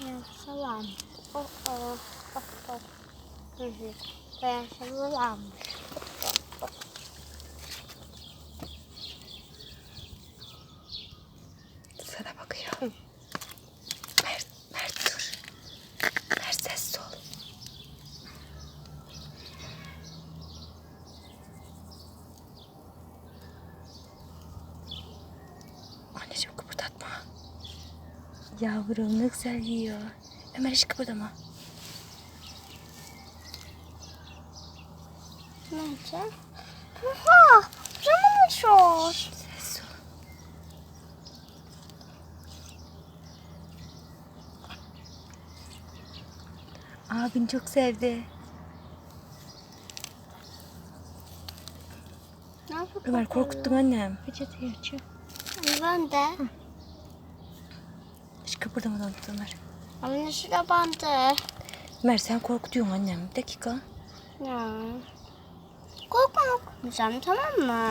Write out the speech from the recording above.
Essa lá. Oh, oh, oh, oh. Essa lá. que eu Yavrum ne güzel yiyor. Ömer hiç kıpırdama. Nece? Oha! Canım ol. Abin çok sevdi. Ne? Ömer korkuttum annem. Peçeteyi açıyor. Ben de. Hiç kıpırdamadan tut Ömer. Anne şurada bandı. Ömer sen korkutuyorsun annem. Bir dakika. Ya. Korkma korkmayacağım tamam mı?